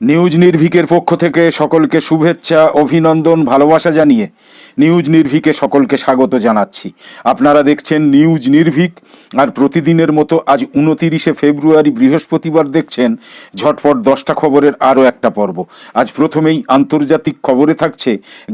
News নির্ভীকের পক্ষ থেকে সকলকে শুভেচ্ছা, অভিনন্দন, ভালোবাসা জানিয়ে নিউজ নির্ভীকে সকলকে স্বাগত জানাচ্ছি। আপনারা দেখছেন নিউজ নির্ভীক, আর প্রতিদিনের মতো আজ উনতিরিশে ফেব্রুয়ারি, বৃহস্পতিবার দেখছেন ঝটপট দশটা খবরের আরও একটা পর্ব। আজ প্রথমেই আন্তর্জাতিক খবরে থাকছে,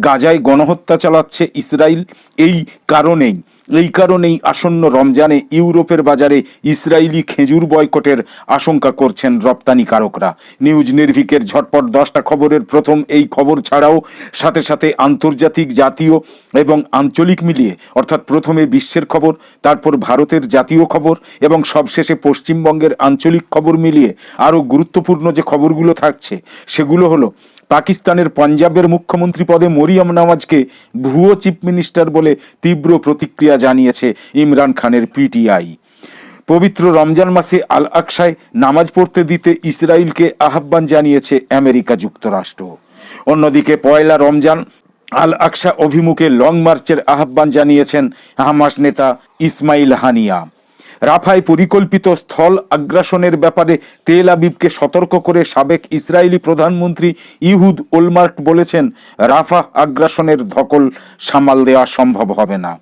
গাজায় গণহত্যা চালাচ্ছে ইসরায়েল এই কারণেই। এই কারণেই আসন্ন রমজানে ইউরোপের বাজারে ইসরায়েলি খেজুর বয়কটের আশঙ্কা করছেন রপ্তানিকারকরা। নিউজ নির্ভিকের ঝটপট দশটা খবরের প্রথম এই খবর ছাড়াও সাথে সাথে আন্তর্জাতিক জাতীয় এবং আঞ্চলিক মিলিয়ে, অর্থাৎ প্রথমে বিশ্বের খবর, তারপর ভারতের জাতীয় খবর এবং সবশেষে পশ্চিমবঙ্গের আঞ্চলিক খবর মিলিয়ে আরও গুরুত্বপূর্ণ যে খবরগুলো থাকছে, সেগুলো হলো পাকিস্তানের পাঞ্জাবের মুখ্যমন্ত্রী পদে মরিয়ম নওয়াজকে ভুয়ো চিফ মিনিস্টার বলে তীব্র প্রতিক্রিয়া জানিয়েছে ইমরান খানের পিটিআই। পবিত্র রমজান মাসে আল আকসায় নামাজ পড়তে দিতে ইসরায়েলকে আহ্বান জানিয়েছে আমেরিকা যুক্তরাষ্ট্র। অন্যদিকে পয়লা রমজান আল আকসা অভিমুখে লং মার্চের আহ্বান জানিয়েছেন হামাস নেতা ইসমাইল হানিয়া। রাফায় পরিকল্পিত স্থল আগ্রাসনের ব্যাপারে তেল আবিবকে সতর্ক করে সাবেক ইসরায়েলি প্রধানমন্ত্রী ইহুদ ওলমার্ট বলেছেন, রাফা আগ্রাসনের ধকল সামাল দেওয়া সম্ভব হবে না।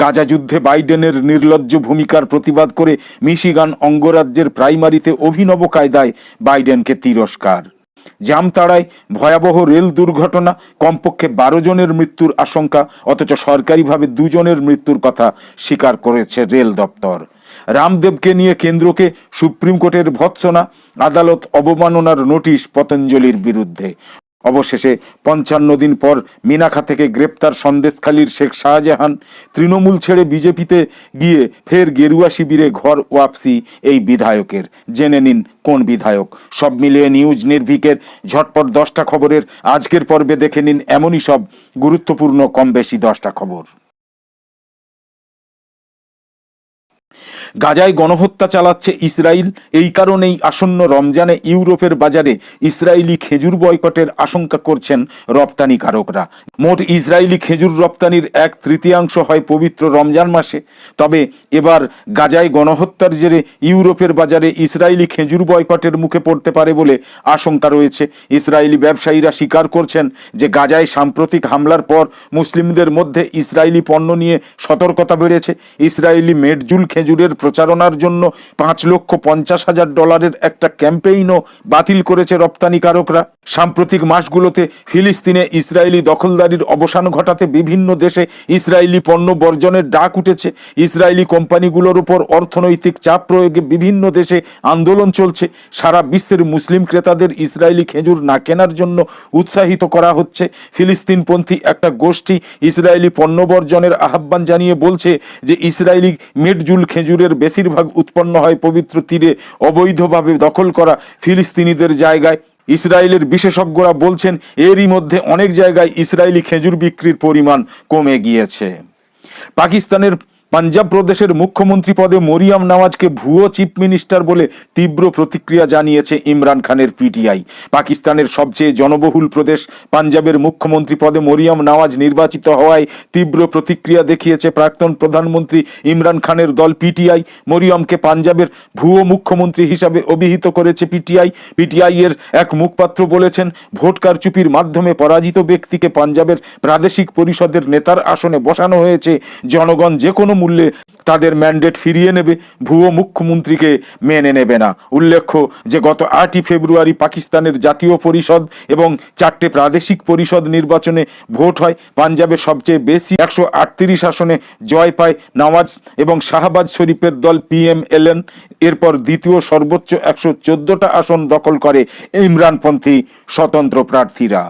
গাজা যুদ্ধে বাইডেনের নির্লজ্জ ভূমিকার প্রতিবাদ করে মিশিগান অঙ্গরাজ্যের প্রাইমারিতে অভিনব কায়দায় বাইডেনকে তিরস্কার। জামতাড়ায় ভয়াবহ রেল দুর্ঘটনা, কমপক্ষে বারো জনের মৃত্যুর আশঙ্কা, অথচ সরকারিভাবে দুজনের মৃত্যুর কথা স্বীকার করেছে রেল দপ্তর। রামদেবকে নিয়ে কেন্দ্রকে সুপ্রিম কোর্টের ভৎসনা, আদালত অবমাননার নোটিশ পতঞ্জলির বিরুদ্ধে। অবশেষে পঞ্চান্ন দিন পর মিনাখা থেকে গ্রেপ্তার সন্দেশখালীর শেখ শাহজাহান তৃণমূল ছেড়ে বিজেপিতে গিয়ে ফের গেরুয়া শিবিরে ঘর ওয়াপসি এই বিধায়কের। জেনে নিন কোন বিধায়ক। সব মিলিয়ে নিউজ নির্ভীকের ঝটপট দশটা খবরের আজকের পর্বে দেখে নিন এমনই সব গুরুত্বপূর্ণ কম বেশি দশটা খবর। গাজায় গণহত্যা চালাচ্ছে ইসরায়েল এই কারণেই আসন্ন রমজানে ইউরোপের বাজারে ইসরায়েলি খেজুর বয়কটের আশঙ্কা করছেন রপ্তানিকারকরা মোট ইসরায়েলি খেজুর রপ্তানির এক তৃতীয়াংশ হয় পবিত্র রমজান মাসে। তবে এবার গাজায় গণহত্যার জেরে ইউরোপের বাজারে ইসরায়েলি খেজুর বয়কটের মুখে পড়তে পারে বলে আশঙ্কা রয়েছে। ইসরায়েলি ব্যবসায়ীরা স্বীকার করছেন যে গাজায় সাম্প্রতিক হামলার পর মুসলিমদের মধ্যে ইসরায়েলি পণ্য নিয়ে সতর্কতা বেড়েছে। ইসরায়েলি মেডজুল খেজুরের প্রচারণার জন্য পাঁচ লক্ষ পঞ্চাশ হাজার ডলারের একটা ক্যাম্পেইনও বাতিল করেছে রপ্তানিকারকরা। সাম্প্রতিক মাসগুলোতে ফিলিস্তিনে ইসরায়েলি দখলদারির অবসান ঘটাতে বিভিন্ন দেশে ইসরায়েলি পণ্য বর্জনের ডাক উঠেছে। ইসরায়েলি কোম্পানিগুলোর উপর অর্থনৈতিক চাপ প্রয়োগে বিভিন্ন দেশে আন্দোলন চলছে। সারা বিশ্বের মুসলিম ক্রেতাদের ইসরায়েলি খেজুর না কেনার জন্য উৎসাহিত করা হচ্ছে। ফিলিস্তিনপন্থী একটা গোষ্ঠী ইসরায়েলি পণ্য বর্জনের আহ্বান জানিয়ে বলছে যে, ইসরায়েলি মেটজুল খেজুরের বেশিরভাগ উৎপন্ন হয় পবিত্র তীরে অবৈধভাবে দখল করা ফিলিস্তিনিদের জায়গায়। ইসরায়েলের বিশেষজ্ঞরা বলছেন, এরই মধ্যে অনেক জায়গায় ইসরায়েলি খেজুর বিক্রির পরিমাণ কমে গিয়েছে। পাকিস্তানের পাঞ্জাব প্রদেশের মুখ্যমন্ত্রী পদে মরিয়াম নওয়াজকে ভুয়ো চিফ মিনিস্টার বলে তীব্র প্রতিক্রিয়া জানিয়েছে ইমরান খানের পিটিআই। পাকিস্তানের সবচেয়ে জনবহুল প্রদেশ, পাঞ্জাবের মুখ্যমন্ত্রী পদে মরিয়াম নওয়াজ নির্বাচিত হওয়ায় তীব্র প্রতিক্রিয়া দেখিয়েছে প্রাক্তন প্রধানমন্ত্রী ইমরান খানের দল পিটিআই। মরিয়মকে পাঞ্জাবের ভুয়ো মুখ্যমন্ত্রী হিসাবে অভিহিত করেছে পিটিআই। পিটিআই এর এক মুখপাত্র বলেছেন, ভোট কারচুপির মাধ্যমে পরাজিত ব্যক্তিকে পাঞ্জাবের প্রাদেশিক পরিষদের নেতার আসনে বসানো হয়েছে। জনগণ যে কোনো মূল্যে তাদের ম্যান্ডেট ফিরিয়ে নেবে, ভুয়ো মুখ্যমন্ত্রীকে মেনে নেবে না। উল্লেখ্য যে, গত আটই ফেব্রুয়ারি পাকিস্তানের জাতীয় পরিষদ এবং চারটে প্রাদেশিক পরিষদ নির্বাচনে ভোট হয়। পাঞ্জাবে সবচেয়ে বেশি একশো আটত্রিশ আসনে জয় পায় নওয়াজ এবং শাহবাজ শরীফের দল পিএমএলএন। এরপর দ্বিতীয় সর্বোচ্চ একশো চোদ্দটা আসন দখল করে ইমরানপন্থী স্বতন্ত্র প্রার্থীরা।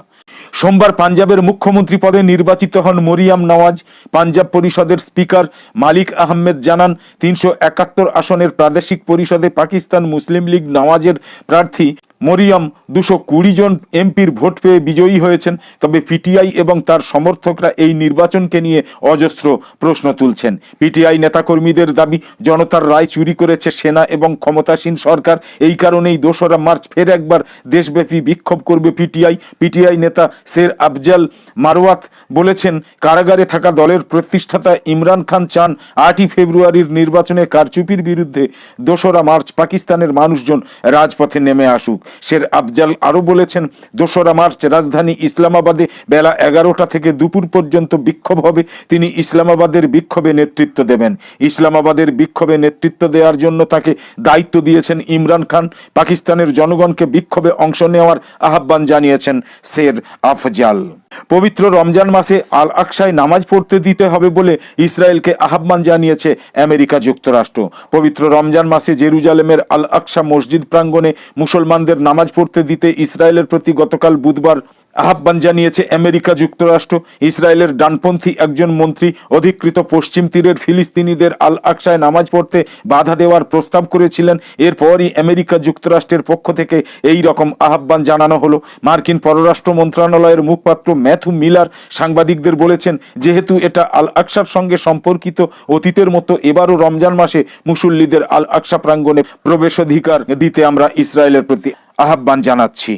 সোমবার পাঞ্জাবের মুখ্যমন্ত্রী পদে নির্বাচিত হন মরিয়াম নওয়াজ। পাঞ্জাব পরিষদের স্পিকার মালিক আহমেদ জানান, তিনশো একাত্তর আসনের প্রাদেশিক পরিষদে পাকিস্তান মুসলিম লীগ নওয়াজের প্রার্থী মরিয়াম দুশো কুড়ি জন এমপির ভোট পেয়ে বিজয়ী হয়েছেন, তবে পিটিআই এবং তার সমর্থকরা এই নির্বাচনকে নিয়ে অজস্র প্রশ্ন তুলছেন। পিটিআই নেতাকর্মীদের দাবি, জনতার রায় চুরি করেছে সেনা এবং ক্ষমতাসীন সরকার, এই কারণেই দোসরা মার্চ ফের একবার দেশব্যাপী বিক্ষোভ করবে পিটিআই। পিটিআই নেতা শের আফজাল মারওয়াত বলেছেন, কারাগারে থাকা দলের প্রতিষ্ঠাতা ইমরান খান চান আটই ফেব্রুয়ারির নির্বাচনে কারচুপির বিরুদ্ধে দোসরা মার্চ পাকিস্তানের মানুষজন রাজপথে নেমে আসুক। শের আফজাল আরও বলেছেন, দোসরা মার্চ রাজধানী ইসলামাবাদে বেলা এগারোটা থেকে দুপুর পর্যন্ত বিক্ষোভ হবে। তিনি ইসলামাবাদের বিক্ষোভে নেতৃত্ব দেবেন। ইসলামাবাদের বিক্ষোভে নেতৃত্ব দেওয়ার জন্য তাকে দায়িত্ব দিয়েছেন ইমরান খান। পাকিস্তানের জনগণকে বিক্ষোভে অংশ নেওয়ার আহ্বান জানিয়েছেন শের আফজাল। পবিত্র রমজান মাসে আল আকসায় নামাজ পড়তে দিতে হবে বলে ইসরায়েলকে আহ্বান জানিয়েছে আমেরিকা যুক্তরাষ্ট্র। পবিত্র রমজান মাসে জেরুজালেমের আল আকসা মসজিদ প্রাঙ্গণে মুসলমানদের নামাজ পড়তে দিতে ইসরায়েলের প্রতি গতকাল বুধবার আহ্বান জানিয়েছে আমেরিকা যুক্তরাষ্ট্র। ইসরায়েলের ডানপন্থী একজন মন্ত্রী অধিকৃত পশ্চিম তীরের ফিলিস্তিনিদের আল আকসায় নামাজ পড়তে বাধা দেওয়ার প্রস্তাব করেছিলেন। এরপরই আমেরিকা যুক্তরাষ্ট্রের পক্ষ থেকে এই রকম আহ্বান জানানো হলো। মার্কিন পররাষ্ট্র মন্ত্রণালয়ের মুখপাত্র ম্যাথু মিলার সাংবাদিকদের বলেছেন, যেহেতু এটা আল আকসার সঙ্গে সম্পর্কিত, অতীতের মতো এবারও রমজান মাসে মুসল্লিদের আল আকসা প্রাঙ্গণে প্রবেশাধিকার দিতে আমরা ইসরায়েলের প্রতি আহ্বান জানাচ্ছি।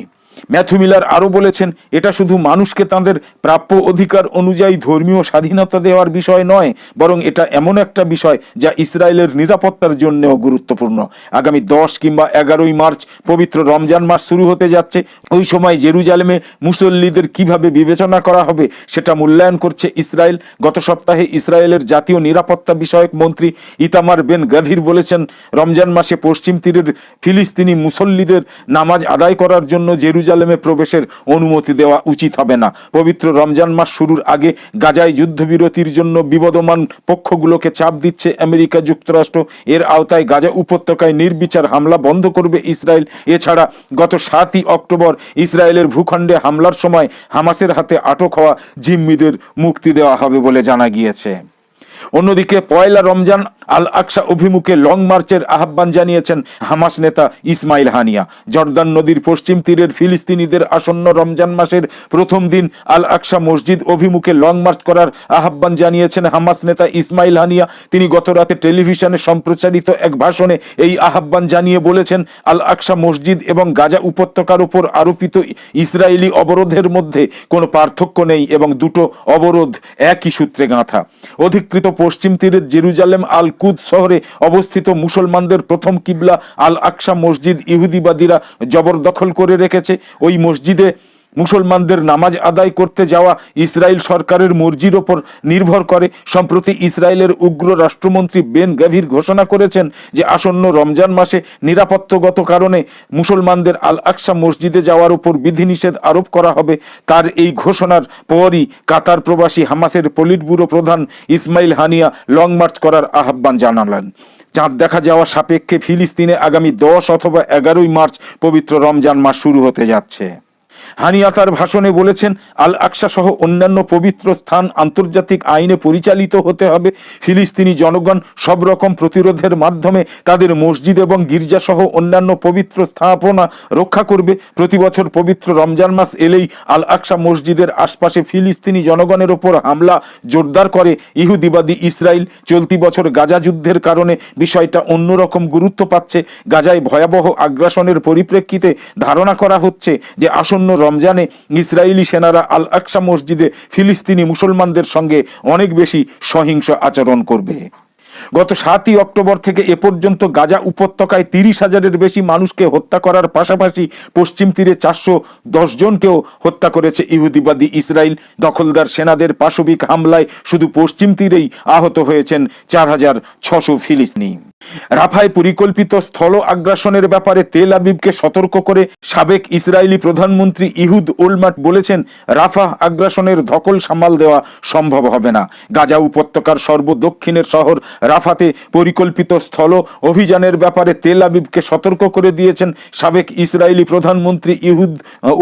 ম্যাথু মিলার আরও বলেছেন, এটা শুধু মানুষকে তাদের প্রাপ্য অধিকার অনুযায়ী ধর্মীয় স্বাধীনতা দেওয়ার বিষয় নয়, বরং এটা এমন একটা বিষয় যা ইসরায়েলের নিরাপত্তার জন্যও গুরুত্বপূর্ণ। আগামী দশ কিংবা এগারোই মার্চ পবিত্র রমজান মাস শুরু হতে যাচ্ছে। ওই সময় জেরুজালেমে মুসল্লিদের কীভাবে বিবেচনা করা হবে সেটা মূল্যায়ন করছে ইসরায়েল। গত সপ্তাহে ইসরায়েলের জাতীয় নিরাপত্তা বিষয়ক মন্ত্রী ইতামার বেন গাভীর বলেছেন, রমজান মাসে পশ্চিম তীরের ফিলিস্তিনি মুসল্লিদের নামাজ আদায় করার জন্য জেরুজালেমে প্রবেশের অনুমতি দেওয়া উচিত হবে না। পবিত্র রমজান মাস শুরুর আগে গাজায় যুদ্ধবিরতির জন্য বিবদমান পক্ষগুলোকে চাপ দিচ্ছে আমেরিকা যুক্তরাষ্ট্র। এর আওতায় গাজা উপত্যকায় নির্বিচার হামলা বন্ধ করবে ইসরায়েল। এছাড়া গত সাতই অক্টোবর ইসরায়েলের ভূখণ্ডে হামলার সময় হামাসের হাতে আটক হওয়া জিম্মিদের মুক্তি দেওয়া হবে বলে জানা গিয়েছে। অন্যদিকে পয়লা রমজান আল আকসা অভিমুখে লং মার্চের আহ্বান জানিয়েছেন হামাস নেতা ইসমাইল হানিয়া। জর্দান নদীর পশ্চিম তীরের ফিলিস্তিনিদের আসন্ন রমজান মাসের প্রথম দিন আল আকসা মসজিদ অভিমুখে লং মার্চ করার আহ্বান জানিয়েছেন হামাস নেতা ইসমাইল হানিয়া। তিনি গত রাতে টেলিভিশনে সম্প্রচারিত এক ভাষণে এই আহ্বান জানিয়ে বলেছেন আল আকসা মসজিদ এবং গাজা উপত্যকার উপর আরোপিত ইসরায়েলি অবরোধের মধ্যে কোনো পার্থক্য নেই এবং দুটো অবরোধ একই সূত্রে গাঁথা। অধিকৃত পশ্চিম তীরের জেরুজালেম আল কুদ শহরে অবস্থিত মুসলমানদের প্রথম কিবলা আল আকসা মসজিদ ইহুদিবাদীরা জবরদখল করে রেখেছে। ওই মসজিদে মুসলমানদের নামাজ আদায় করতে যাওয়া ইসরায়েল সরকারের মর্জির ওপর নির্ভর করে। সম্প্রতি ইসরায়েলের উগ্র রাষ্ট্রমন্ত্রী বেন গাভীর ঘোষণা করেছেন যে, আসন্ন রমজান মাসে নিরাপত্তাগত কারণে মুসলমানদের আল আকসা মসজিদে যাওয়ার উপর বিধিনিষেধ আরোপ করা হবে। তার এই ঘোষণার পরই কাতার প্রবাসী হামাসের পলিট ব্যুরো প্রধান ইসমাইল হানিয়া লং মার্চ করার আহ্বান জানালেন। চাঁদ দেখা যাওয়া সাপেক্ষে ফিলিস্তিনে আগামী দশ অথবা এগারোই মার্চ পবিত্র রমজান মাস শুরু হতে যাচ্ছে। হানিয়া তার ভাষণে বলেছেন আল আকসা সহ অন্যান্য পবিত্র স্থান আন্তর্জাতিক আইনে পরিচালিত হতে হবে। ফিলিস্তিনি জনগণ সব রকম প্রতিরোধের মাধ্যমে তাদের মসজিদ এবং গির্জা সহ অন্যান্য পবিত্র স্থাপনা রক্ষা করবে। প্রতি বছর পবিত্র রমজান মাস এলেই আল আকসা মসজিদের আশপাশে ফিলিস্তিনি জনগণের ওপর হামলা জোরদার করে। ইহুদিবাদী ইসরায়েল চলতি বছর গাজা যুদ্ধের কারণে বিষয়টা অন্যরকম গুরুত্ব পাচ্ছে। গাজায় ভয়াবহ আগ্রাসনের পরিপ্রেক্ষিতে ধারণা করা হচ্ছে যে আসন্ন রমজানে ইসরায়েলি সেনারা আল আকসা মসজিদে ফিলিস্তিনি মুসলমানদের সঙ্গে অনেক বেশি সহিংস আচরণ করবে। গত সাতই অক্টোবর থেকে এ পর্যন্ত গাজা উপত্যকায় তিরিশ হাজারের বেশি মানুষকে হত্যা করার পাশাপাশি পশ্চিম তীরে চারশো দশ জনকেও হত্যা করেছে ইহুদিবাদী ইসরায়েল দখলদার সেনাদের পাশবিক হামলায় শুধু পশ্চিম তীরেই আহত হয়েছেন চার হাজার ছশো ফিলিস্তিনি। রাফায় পরিকল্পিত স্থল আগ্রাসনের ব্যাপারে তেল আবিবকে সতর্ক করে সাবেক ইসরায়েলি প্রধানমন্ত্রী ইহুদ ওলমাট বলেছেন রাফা আগ্রাসনের ধকল সামাল দেওয়া সম্ভব হবে না। গাজা উপত্যকার সর্বদক্ষিণের শহর রাফাতে পরিকল্পিত স্থল অভিযানের ব্যাপারে তেল আবিবকে সতর্ক করে দিয়েছেন সাবেক ইসরায়েলি প্রধানমন্ত্রী ইহুদ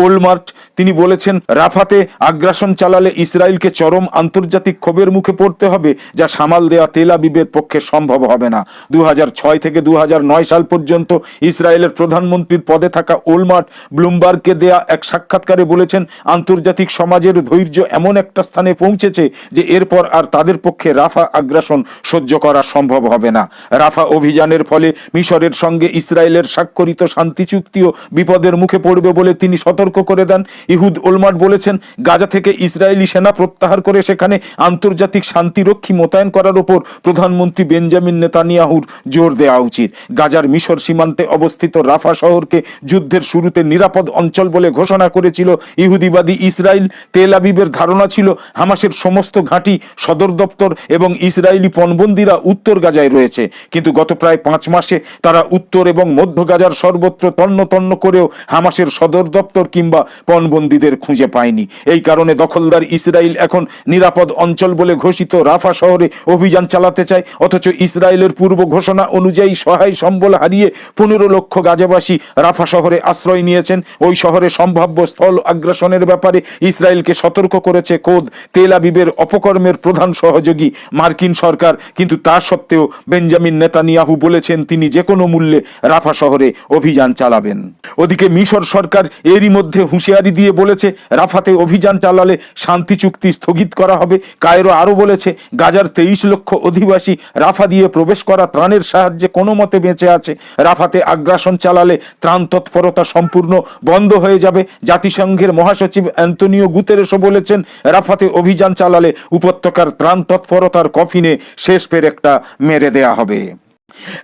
ওলমার্ট তিনি বলেছেন, রাফাতে আগ্রাসন চালালে ইসরায়েলকে চরম আন্তর্জাতিক ক্ষোভের মুখে পড়তে হবে, যা সামাল দেওয়া তেল আবিবের পক্ষে সম্ভব হবে না। দু হাজার ছয় থেকে দু হাজার নয় সাল পর্যন্ত ইসরায়েলের প্রধানমন্ত্রীর পদে থাকা ওলমার্ট ব্লুমবার্গকে দেয়া এক সাক্ষাৎকারে বলেছেন, আন্তর্জাতিক সমাজের ধৈর্য এমন একটা স্থানে পৌঁছেছে যে এরপর আর তাদের পক্ষে রাফা আগ্রাসন সহ্য করা করা সম্ভব হবে না। রাফা অভিযানের ফলে মিশরের সঙ্গে ইসরায়েলের স্বাক্ষরিত শান্তি চুক্তিও বিপদের মুখে পড়বে বলে তিনি সতর্ক করে দেন। ইহুদ ওলমার্ট বলেছেন, গাজা থেকে ইসরায়েলি সেনা প্রত্যাহার করে সেখানে আন্তর্জাতিক শান্তিরক্ষী মোতায়েন করার ওপর প্রধানমন্ত্রী বেঞ্জামিন নেতানিয়াহুর জোর দেওয়া উচিত। গাজার মিশর সীমান্তে অবস্থিত রাফা শহরকে যুদ্ধের শুরুতে নিরাপদ অঞ্চল বলে ঘোষণা করেছিল ইহুদিবাদী ইসরায়েল। তেল আবিবের ধারণা ছিল, হামাসের সমস্ত ঘাঁটি সদর দপ্তর এবং ইসরায়েলি পণবন্দিরা উত্তর গাজায় রয়েছে। কিন্তু গত প্রায় পাঁচ মাসে তারা উত্তর এবং মধ্য গাজার সর্বত্র তন্ন তন্ন করেও হামাসের সদর দপ্তর কিংবা পণবন্দীদের খুঁজে পায়নি। এই কারণে দখলদার ইসরায়েল এখন নিরাপদ অঞ্চল বলে ঘোষিত রাফা শহরে অভিযান চালাতে চায়। অথচ ইসরায়েলের পূর্ব ঘোষণা অনুযায়ী সহায় সম্বল হারিয়ে পনেরো লক্ষ গাজাবাসী রাফা শহরে আশ্রয় নিয়েছেন। ওই শহরে সম্ভাব্য স্থল আগ্রাসনের ব্যাপারে ইসরায়েলকে সতর্ক করেছে কোদ। তেল আবিবের অপকর্মের প্রধান সহযোগী মার্কিন সরকার। কিন্তু তা সত্ত্বেও বেঞ্জামিন নেতানিয়াহু বলেছেন, তিনি যে কোনো মূল্যে রাফা শহরে অভিযান চালাবেন। ওদিকে মিশর সরকার এরই মধ্যে হুঁশিয়ারি দিয়ে বলেছে, রাফাতে অভিযান চালালে শান্তি চুক্তি স্থগিত করা হবে। কায়রো আরও বলেছে, গাজার তেইশ লক্ষ অধিবাসী রাফা দিয়ে প্রবেশ করা ত্রাণের সাহায্যে কোনো মতে বেঁচে আছে। রাফাতে আগ্রাসন চালালে ত্রাণ তৎপরতা সম্পূর্ণ বন্ধ হয়ে যাবে। জাতিসংঘের মহাসচিব অ্যান্তনিও গুতেরেসও বলেছেন, রাফাতে অভিযান চালালে উপত্যকার ত্রাণ তৎপরতার কফিনে শেষ পেরেকটা মেরে দেয়া হবে।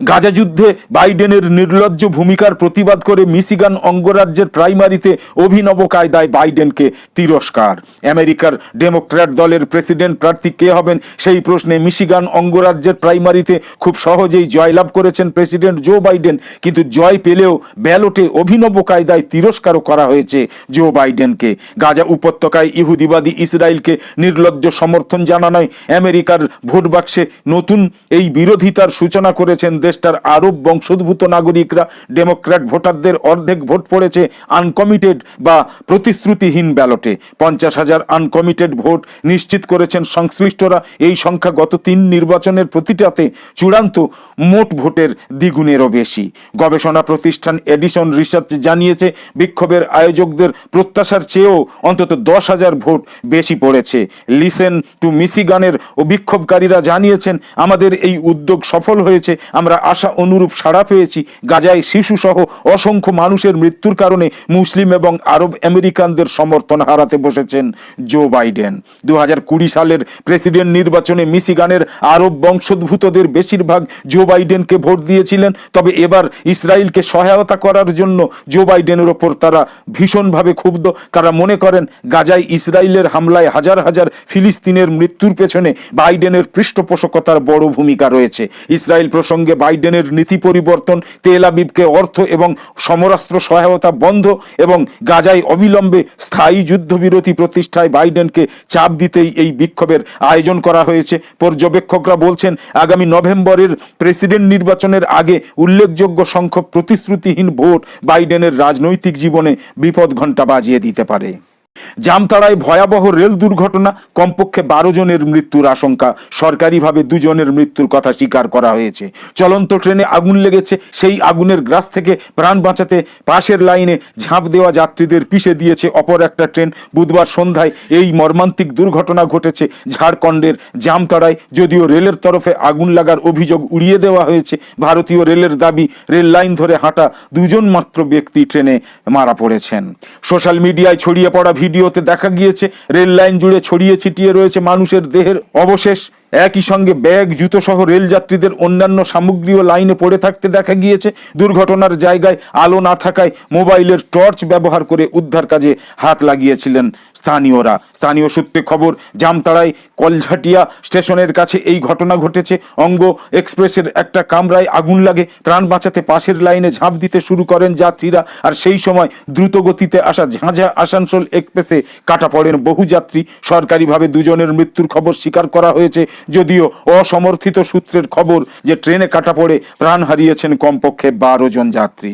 গাজা যুদ্ধে বাইডেনের নির্লজ্জ ভূমিকার প্রতিবাদ করে মিশিগান অঙ্গরাজ্যের প্রাইমারিতে অভিনব কায়দায় বাইডেনকে তিরস্কার। আমেরিকার ডেমোক্র্যাট দলের প্রেসিডেন্ট প্রার্থী কে হবেন সেই প্রশ্নে মিশিগান অঙ্গরাজ্যের প্রাইমারিতে খুব সহজেই জয়লাভ করেছেন প্রেসিডেন্ট জো বাইডেন, কিন্তু জয় পেলেও ব্যালটে অভিনব কায়দায় তিরস্কারও করা হয়েছে জো বাইডেনকে। গাজা উপত্যকায় ইহুদিবাদী ইসরায়েলকে নির্লজ্জ সমর্থন জানানোয় আমেরিকার ভোট বাক্সে নতুন এই বিরোধিতার সূচনা করেছেন দেশটার আরব বংশোদ্ভূত নাগরিকরা। ডেমোক্র্যাট ভোটারদের অর্ধেক ভোট পড়েছে আনকমিটেড বা প্রতিশ্রুতিহীন ব্যালটে। পঞ্চাশ হাজার আনকমিটেড ভোট নিশ্চিত করেছেন সংশ্লিষ্টরা। এই সংখ্যা গত তিন নির্বাচনের প্রতিটাতে চূড়ান্ত মোট ভোটের দ্বিগুণেরও বেশি। গবেষণা প্রতিষ্ঠান এডিশন রিসার্চ জানিয়েছে, বিক্ষোভের আয়োজকদের প্রত্যাশার চেয়েও অন্তত দশ হাজার ভোট বেশি পড়েছে। লিসেন টু মিসিগানের ও বিক্ষোভকারীরা জানিয়েছেন, আমাদের এই উদ্যোগ সফল হয়েছে আমরা আশা অনুরূপ সাড়া পেয়েছি। গাজায় শিশুসহ অসংখ্য মানুষের মৃত্যুর কারণে মুসলিম এবং আরব আমেরিকানদের সমর্থন হারাতে বসেছেন জো বাইডেন। দু সালের প্রেসিডেন্ট নির্বাচনে মিসিগানের আরব বংশোদ্ভূতদের বেশিরভাগ জো বাইডেনকে ভোট দিয়েছিলেন। তবে এবার ইসরায়েলকে সহায়তা করার জন্য জো বাইডেনের ওপর তারা ভীষণভাবে ক্ষুব্ধ। তারা মনে করেন, গাজায় ইসরায়েলের হামলায় হাজার হাজার ফিলিস্তিনের মৃত্যুর পেছনে বাইডেনের পৃষ্ঠপোষকতার বড় ভূমিকা রয়েছে। ইসরায়েল প্রসঙ্গে বাইডেনের নীতি পরিবর্তন, তেল আবিবকে অর্থ এবং সমরাস্ত্র সহায়তা বন্ধ এবং গাজায় অবিলম্বে স্থায়ী যুদ্ধবিরতি প্রতিষ্ঠায় বাইডেনকে চাপ দিতেই এই বিক্ষোভের আয়োজন করা হয়েছে। পর্যবেক্ষকরা বলছেন, আগামী নভেম্বরের প্রেসিডেন্ট নির্বাচনের আগে উল্লেখযোগ্য সংখ্যক প্রতিশ্রুতিহীন ভোট বাইডেনের রাজনৈতিক জীবনে বিপদ ঘণ্টা বাজিয়ে দিতে পারে। জামতাড়ায় ভয়াবহ রেল দুর্ঘটনা, কমপক্ষে বারো জনের মৃত্যুর আশঙ্কা। সরকারিভাবে দুজনের মৃত্যুর কথা স্বীকার করা হয়েছে। চলন্ত ট্রেনে আগুন লেগেছে, সেই আগুনের গ্রাস থেকে প্রাণ বাঁচাতে পাশের লাইনে ঝাঁপ দেওয়া যাত্রীদের পিষে দিয়েছে অপর একটা ট্রেন। বুধবার সন্ধ্যায় এই মর্মান্তিক দুর্ঘটনা ঘটেছে ঝাড়খণ্ডের জামতাড়ায়, যদিও রেলের তরফে আগুন লাগার অভিযোগ উড়িয়ে দেওয়া হয়েছে। ভারতীয় রেলের দাবি, রেল লাইন ধরে হাঁটা দুজন মাত্র ব্যক্তি ট্রেনে মারা পড়েছেন। সোশ্যাল মিডিয়ায় ছড়িয়ে পড়া ভিডিওতে দেখা গিয়েছে রেল লাইন জুড়ে ছড়িয়ে ছিটিয়ে রয়েছে মানুষের দেহের অবশেষ। একই সঙ্গে ব্যাগ জুতো সহ রেল যাত্রীদের অন্যান্য সামগ্রীও লাইনে পড়ে থাকতে দেখা গিয়েছে। দুর্ঘটনার জায়গায় আলো না থাকায় মোবাইলের টর্চ ব্যবহার করে উদ্ধার কাজে হাত লাগিয়েছিলেন স্থানীয়রা। স্থানীয় সূত্রে খবর, জামতাড়ায় কলঝাটিয়া স্টেশনের কাছে এই ঘটনা ঘটেছে। অঙ্গ এক্সপ্রেসের একটা কামরায় আগুন লাগে প্রাণ বাঁচাতে পাশের লাইনে ঝাঁপ দিতে শুরু করেন যাত্রীরা আর সেই সময় দ্রুত গতিতে আসা ঝাঁঝা আসানসোল এক্সপ্রেসে কাটা পড়েন বহু যাত্রী। সরকারিভাবে দুজনের মৃত্যুর খবর স্বীকার করা হয়েছে। যদিও অসমর্থিত সূত্রের খবর যে ট্রেনে কাটা পড়ে প্রাণ হারিয়েছেন কমপক্ষে বারো জন যাত্রী।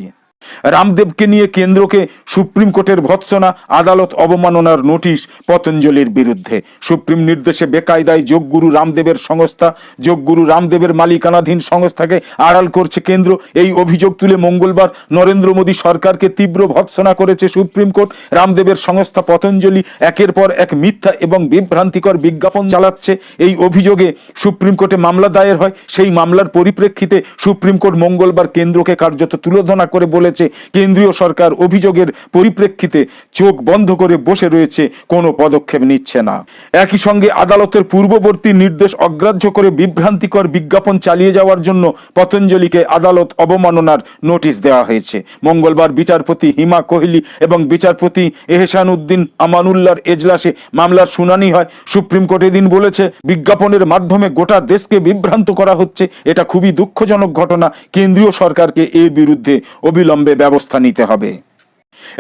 রামদেবকে নিয়ে কেন্দ্রকে সুপ্রিম কোর্টের ভৎসনা, আদালত অবমাননার নোটিশ পতঞ্জলির বিরুদ্ধে। সুপ্রিম নির্দেশে বেকায়দায় যোগগুরু রামদেবের সংস্থা, যোগগুরু রামদেবের মালিকানাধীন সংস্থাকে আড়াল করছে কেন্দ্র। এই অভিযোগ তুলে মঙ্গলবার নরেন্দ্র মোদী সরকারকে তীব্র ভৎসনা করেছে সুপ্রিম কোর্ট। রামদেবের সংস্থা পতঞ্জলি একের পর এক মিথ্যা এবং বিভ্রান্তিকর বিজ্ঞাপন চালাচ্ছে। এই অভিযোগে সুপ্রিম কোর্টে মামলা দায়ের হয়। সেই মামলার পরিপ্রেক্ষিতে সুপ্রিম কোর্ট মঙ্গলবার কেন্দ্রকে কার্যত তুলোধনা করে বলেছে কেন্দ্রীয় সরকার অভিযোগের পরিপ্রেক্ষিতে চোখ বন্ধ করে বসে রয়েছে, কোনো পদক্ষেপ নিচ্ছে না। একই সঙ্গে আদালতের পূর্ববর্তী নির্দেশ অগ্রাহ্য করে বিভ্রান্তিকর বিজ্ঞাপন চালিয়ে যাওয়ার জন্য পতঞ্জলিকে আদালত অবমাননার নোটিশ দেওয়া হয়েছে। মঙ্গলবার বিচারপতি হিমা কোহলি এবং বিচারপতি এহসান উদ্দিন আমানুল্লাহর এজলাসে মামলার শুনানি হয়। সুপ্রিম কোর্ট এদিন বলেছে, বিজ্ঞাপনের মাধ্যমে গোটা দেশকে বিভ্রান্ত করা হচ্ছে। এটা খুবই দুঃখজনক ঘটনা। কেন্দ্রীয় সরকারকে এর বিরুদ্ধে অবিলম্বে ব্যবস্থা নিতে হবে।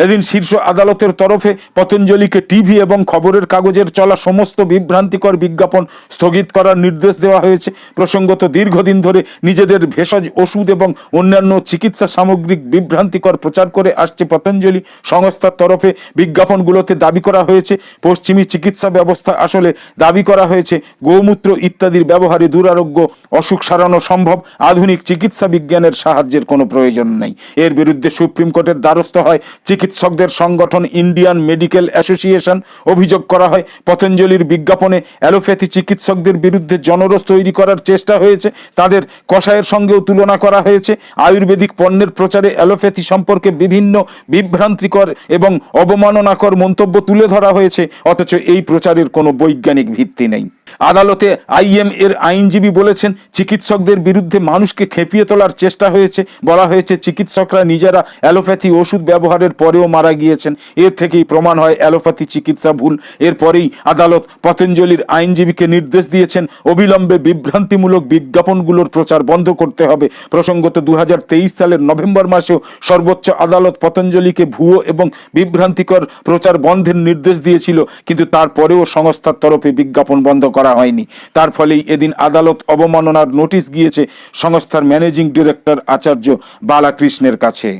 এদিন শীর্ষ আদালতের তরফে পতঞ্জলিকে টিভি এবং খবরের কাগজের চলা সমস্ত বিভ্রান্তিকর বিজ্ঞাপন স্থগিত করার নির্দেশ দেওয়া হয়েছে। প্রসঙ্গত, দীর্ঘদিন ধরে নিজেদের ভেষজ ওষুধ এবং অন্যান্য চিকিৎসা সামগ্রিক বিভ্রান্তিকর প্রচার করে আসছে পতঞ্জলি সংস্থার তরফে। বিজ্ঞাপনগুলোতে দাবি করা হয়েছে, পশ্চিমী চিকিৎসা ব্যবস্থা আসলে দাবি করা হয়েছে, গোমূত্র ইত্যাদির ব্যবহারে দুরারোগ্য, অসুখ সারানো সম্ভব, আধুনিক চিকিৎসা বিজ্ঞানের সাহায্যের কোনো প্রয়োজন নেই। এর বিরুদ্ধে সুপ্রিম কোর্টের দ্বারস্থ হয় চিকিৎসকদের সংগঠন ইন্ডিয়ান মেডিকেল অ্যাসোসিয়েশন অভিযোগ করা হয়, পতঞ্জলির বিজ্ঞাপনে অ্যালোপ্যাথি চিকিৎসকদের বিরুদ্ধে জনরোষ তৈরি করার চেষ্টা হয়েছে, তাদের কষায়ের সঙ্গেও তুলনা করা হয়েছে। আয়ুর্বেদিক পণ্যের প্রচারে অ্যালোপ্যাথি সম্পর্কে বিভিন্ন বিভ্রান্তিকর এবং অবমাননাকর মন্তব্য তুলে ধরা হয়েছে, অথচ এই প্রচারের কোনো বৈজ্ঞানিক ভিত্তি নেই। আদালতে আইএম এর আইনজীবী বলেছেন, চিকিৎসকদের বিরুদ্ধে মানুষকে খেপিয়ে তোলার চেষ্টা হয়েছে। বলা হয়েছে, চিকিৎসকরা নিজেরা অ্যালোপ্যাথি ওষুধ ব্যবহারের পরেও মারা গিয়েছেন। এর থেকেই প্রমাণ হয়, অ্যালোপ্যাথি চিকিৎসা ভুল। এরপরেই আদালত পতঞ্জলির আইনজীবীকে নির্দেশ দিয়েছেন, অবিলম্বে বিভ্রান্তিমূলক বিজ্ঞাপনগুলোর প্রচার বন্ধ করতে হবে। প্রসঙ্গত দু হাজার তেইশ সালের নভেম্বর মাসেও সর্বোচ্চ আদালত পতঞ্জলিকে ভুয়ো এবং বিভ্রান্তিকর প্রচার বন্ধের নির্দেশ দিয়েছিল। কিন্তু তারপরেও সংস্থার তরফে বিজ্ঞাপন বন্ধ করা হয়নি। তার ফলেই এদিন আদালত অবমাননার নোটিশ গিয়েছে সংস্থার ম্যানেজিং ডিরেক্টর আচার্য বালাকৃষ্ণের কাছে।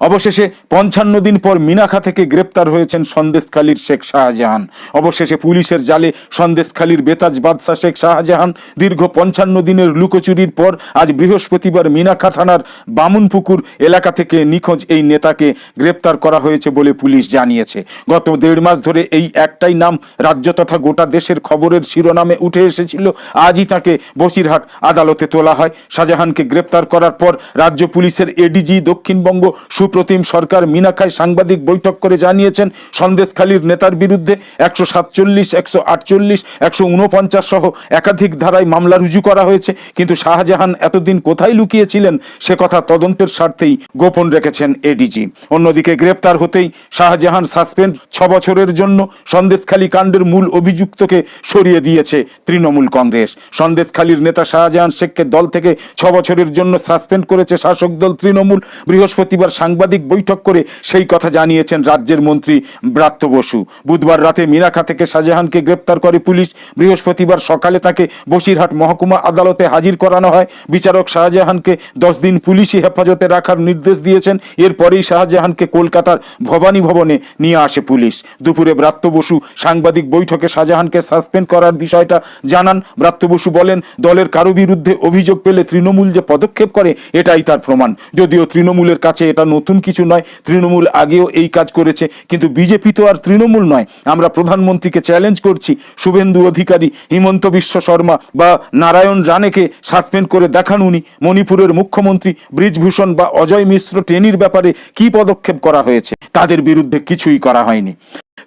অবশেষে পঞ্চান্ন দিন পর মিনাখা থেকে গ্রেপ্তার হয়েছেন সন্দেশখালীর শেখ শাহজাহান। অবশেষে পুলিশের জালে সন্দেশখালীর বেতাজ বাদশাহ শেখ শাহজাহান দীর্ঘ পঞ্চান্ন দিনের লুকোচুরির পর আজ বৃহস্পতিবার মিনাখা থানার বামুনপুকুর এলাকা থেকে নিখোঁজ এই নেতাকে গ্রেপ্তার করা হয়েছে বলে পুলিশ জানিয়েছে। গত দেড় মাস ধরে এই একটাই নাম রাজ্য তথা গোটা দেশের খবরের শিরোনামে উঠে এসেছিল। আজই তাকে বসিরহাট আদালতে তোলা হয়। শাহজাহানকে গ্রেপ্তার করার পর রাজ্য পুলিশের এডিজি দক্ষিণবঙ্গ সুপ্রতিম সরকার মিনাখায় সাংবাদিক বৈঠক করে জানিয়েছেন, সন্দেশখালীর নেতার বিরুদ্ধে একশো সাতচল্লিশ, একশো আটচল্লিশ, একশো উনপঞ্চাশ সহ একাধিক ধারায় মামলা রুজু করা হয়েছে। কিন্তু শাহজাহান এতদিন কোথায় লুকিয়েছিলেন? সে কথা তদন্তের স্বার্থেই গোপন রেখেছেন এডিজি অন্যদিকে গ্রেপ্তার হতেই শাহজাহান সাসপেন্ড ছ বছরের জন্য সন্দেশখালী কাণ্ডের মূল অভিযুক্তকে সরিয়ে দিয়েছে তৃণমূল কংগ্রেস। সন্দেশখালীর নেতা শাহজাহান শেখকে দল থেকে ছ বছরের জন্য সাসপেন্ড করেছে শাসক দল তৃণমূল। বৃহস্পতিবার সাংবাদিক বৈঠক করে সেই কথা জানিয়েছেন রাজ্যের মন্ত্রী ব্রাত্য বসু। বুধবার রাতে মিনাখা থেকে শাহজাহানকে গ্রেপ্তার করে পুলিশ। বৃহস্পতিবার সকালে তাকে বসিরহাট মহকুমা আদালতে হাজির করানো হয়। বিচারক শাহজাহানকে দশ দিন পুলিশি হেফাজতে রাখার নির্দেশ দিয়েছেন। এরপরেই শাহজাহানকে কলকাতার ভবানী ভবনে নিয়ে আসে পুলিশ। দুপুরে ব্রাত্য বসু সাংবাদিক বৈঠকে শাহজাহানকে সাসপেন্ড করার বিষয়টা জানান। ব্রাত্য বসু বলেন, দলের কারও বিরুদ্ধে অভিযোগ পেলে তৃণমূল যে পদক্ষেপ করে, এটাই তার প্রমাণ। যদিও তৃণমূলের কাছে এটা নতুন কিছু নয়, তৃণমূল আগেও এই কাজ করেছে, কিন্তু বিজেপি তো আর তৃণমূল নয়। আমরা প্রধানমন্ত্রীকে চ্যালেঞ্জ করছি, শুভেন্দু অধিকারী, হিমন্ত বিশ্ব শর্মা বা নারায়ণ রানেকে সাসপেন্ড করে দেখান উনি, মণিপুরের মুখ্যমন্ত্রী ব্রিজভূষণ বা অজয় মিশ্র টেনির ব্যাপারে কি পদক্ষেপ করা হয়েছে? তাদের বিরুদ্ধে কিছুই করা হয়নি।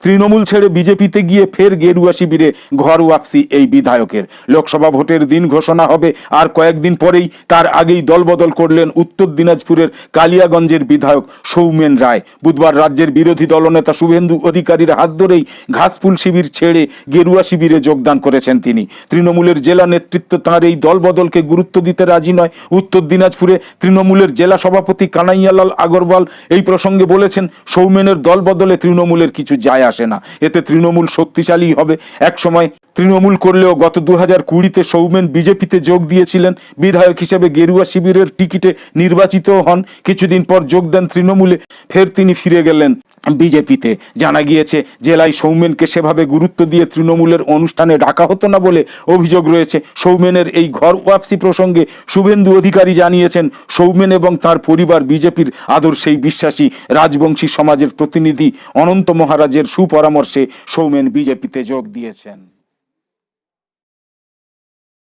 তৃণমূল ছেড়ে বিজেপিতে গিয়ে ফের গেরুয়া শিবিরে ঘর ওয়াপসি এই বিধায়কের। লোকসভা ভোটের দিন ঘোষণা হবে, আর কয়েকদিন পরেই তার আগেই দলবদল করলেন উত্তর দিনাজপুরের কালিয়াগঞ্জের বিধায়ক সৌমেন রায়। বুধবার রাজ্যের বিরোধী দলনেতা শুভেন্দু অধিকারীর হাত ধরেই ঘাসফুল শিবির ছেড়ে গেরুয়া শিবিরে যোগদান করেছেন তিনি। তৃণমূলের জেলা নেতৃত্ব তাঁর এই দলবদলকে গুরুত্ব দিতে রাজি নয়। উত্তর দিনাজপুরে তৃণমূলের জেলা সভাপতি কানাইয়ালাল আগরওয়াল এই প্রসঙ্গে বলেছেন, সৌমেনের দলবদলে তৃণমূলের কিছু যায় আসে না। এতে তৃণমূল শক্তিশালী হবে। একসময় তৃণমূল করলেও গত দু হাজার কুড়িতে সৌমেন বিজেপিতে যোগ দিয়েছিলেন। বিধায়ক হিসেবে গেরুয়া শিবিরের টিকিটে নির্বাচিত হন। কিছুদিন পর যোগ দেন তৃণমূলে। ফের তিনি ফিরে গেলেন। বিজেপিতে। জানা গিয়েছে, জেলায় সৌমেনকে সেভাবে গুরুত্ব দিয়ে তৃণমূলের অনুষ্ঠানে ডাকা হতো না বলে অভিযোগ রয়েছে। সৌমেনের এই ঘর ওয়াপসি প্রসঙ্গে শুভেন্দু অধিকারী জানিয়েছেন, সৌমেন এবং তার পরিবার বিজেপির আদর্শেই বিশ্বাসী। রাজবংশী সমাজের প্রতিনিধি অনন্ত মহারাজের সুপরামর্শে সৌমেন বিজেপিতে যোগ দিয়েছেন।